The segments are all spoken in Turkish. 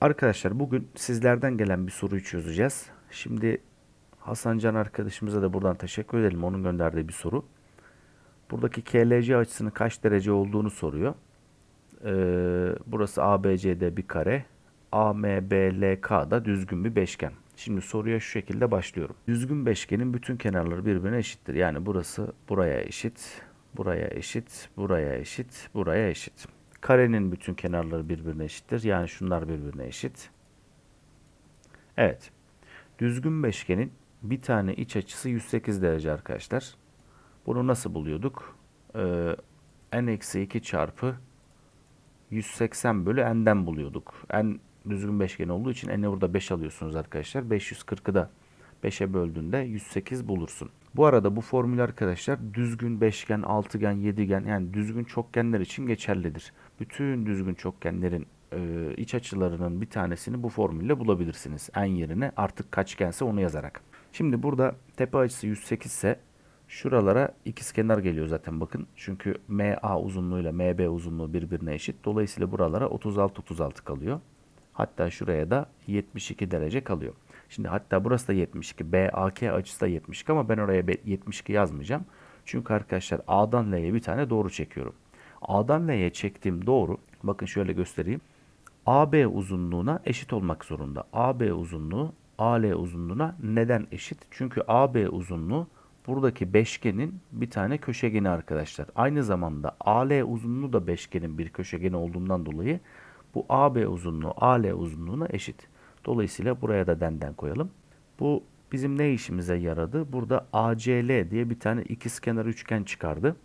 Arkadaşlar bugün sizlerden gelen bir soruyu çözeceğiz. Şimdi Hasan Can arkadaşımıza da buradan teşekkür edelim. Onun gönderdiği bir soru. Buradaki KLC açısının kaç derece olduğunu soruyor. Ee, burası ABCD bir kare. AMBLK da düzgün bir beşgen. Şimdi soruya şu şekilde başlıyorum. Düzgün beşgenin bütün kenarları birbirine eşittir. Yani burası buraya eşit, buraya eşit, buraya eşit, buraya eşit. Karenin bütün kenarları birbirine eşittir. Yani şunlar birbirine eşit. Evet. Düzgün beşgenin bir tane iç açısı 108 derece arkadaşlar. Bunu nasıl buluyorduk? Ee, n-2 çarpı 180 bölü n'den buluyorduk. n düzgün beşgen olduğu için n'e burada 5 alıyorsunuz arkadaşlar. 540'ı da 5'e böldüğünde 108 bulursun. Bu arada bu formül arkadaşlar düzgün beşgen, altıgen, yedigen yani düzgün çokgenler için geçerlidir. Bütün düzgün çokgenlerin e, iç açılarının bir tanesini bu formülle bulabilirsiniz. En yerine artık kaçgense onu yazarak. Şimdi burada tepe açısı 108 ise şuralara ikizkenar geliyor zaten bakın. Çünkü MA uzunluğuyla MB uzunluğu birbirine eşit. Dolayısıyla buralara 36-36 kalıyor. Hatta şuraya da 72 derece kalıyor. Şimdi hatta burası da 72. BAK açısı da 72 ama ben oraya 72 yazmayacağım. Çünkü arkadaşlar A'dan L'ye bir tane doğru çekiyorum. A'dan L'ye çektiğim doğru bakın şöyle göstereyim. AB uzunluğuna eşit olmak zorunda. AB uzunluğu AL uzunluğuna neden eşit? Çünkü AB uzunluğu buradaki beşgenin bir tane köşegeni arkadaşlar. Aynı zamanda AL uzunluğu da beşgenin bir köşegeni olduğundan dolayı bu AB uzunluğu AL uzunluğuna eşit. Dolayısıyla buraya da denden koyalım. Bu bizim ne işimize yaradı? Burada ACL diye bir tane ikizkenar üçgen çıkardı.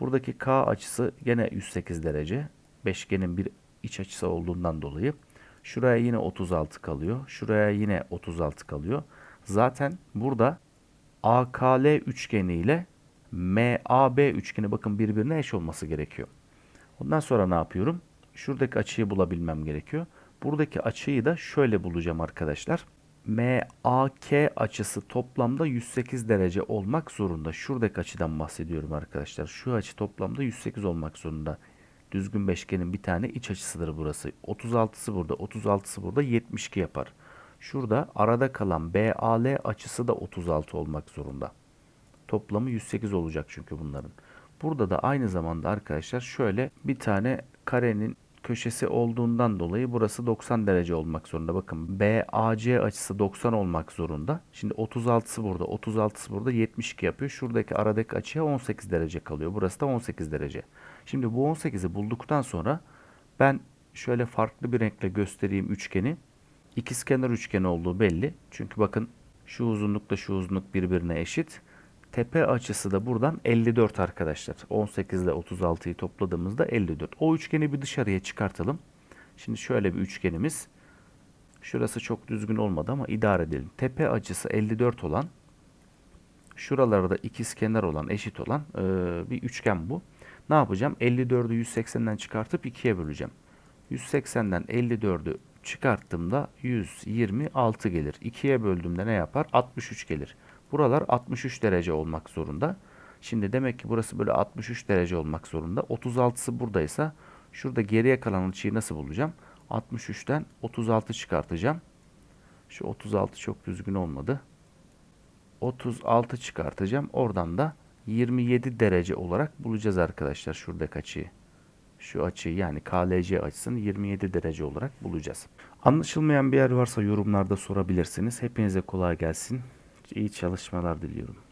Buradaki K açısı gene 108 derece. Beşgenin bir iç açısı olduğundan dolayı. Şuraya yine 36 kalıyor. Şuraya yine 36 kalıyor. Zaten burada AKL üçgeni ile MAB üçgeni bakın birbirine eş olması gerekiyor. Ondan sonra ne yapıyorum? Şuradaki açıyı bulabilmem gerekiyor. Buradaki açıyı da şöyle bulacağım arkadaşlar. MAK açısı toplamda 108 derece olmak zorunda. Şuradaki açıdan bahsediyorum arkadaşlar. Şu açı toplamda 108 olmak zorunda. Düzgün beşgenin bir tane iç açısıdır burası. 36'sı burada, 36'sı burada 72 yapar. Şurada arada kalan BAL açısı da 36 olmak zorunda. Toplamı 108 olacak çünkü bunların. Burada da aynı zamanda arkadaşlar şöyle bir tane karenin köşesi olduğundan dolayı burası 90 derece olmak zorunda. Bakın BAC açısı 90 olmak zorunda. Şimdi 36'sı burada, 36'sı burada 72 yapıyor. Şuradaki aradaki açıya 18 derece kalıyor. Burası da 18 derece. Şimdi bu 18'i bulduktan sonra ben şöyle farklı bir renkle göstereyim üçgeni. İkizkenar üçgeni olduğu belli. Çünkü bakın şu uzunlukla şu uzunluk birbirine eşit. Tepe açısı da buradan 54 arkadaşlar. 18 ile 36'yı topladığımızda 54. O üçgeni bir dışarıya çıkartalım. Şimdi şöyle bir üçgenimiz. Şurası çok düzgün olmadı ama idare edelim. Tepe açısı 54 olan, şuralarda ikizkenar olan, eşit olan e, bir üçgen bu. Ne yapacağım? 54'ü 180'den çıkartıp 2'ye böleceğim. 180'den 54'ü çıkarttığımda 126 gelir. 2'ye böldüğümde ne yapar? 63 gelir. Buralar 63 derece olmak zorunda. Şimdi demek ki burası böyle 63 derece olmak zorunda. 36'sı buradaysa şurada geriye kalan açıyı nasıl bulacağım? 63'ten 36 çıkartacağım. Şu 36 çok düzgün olmadı. 36 çıkartacağım. Oradan da 27 derece olarak bulacağız arkadaşlar şuradaki açıyı. Şu açıyı yani KLC açısını 27 derece olarak bulacağız. Anlaşılmayan bir yer varsa yorumlarda sorabilirsiniz. Hepinize kolay gelsin. İyi çalışmalar diliyorum.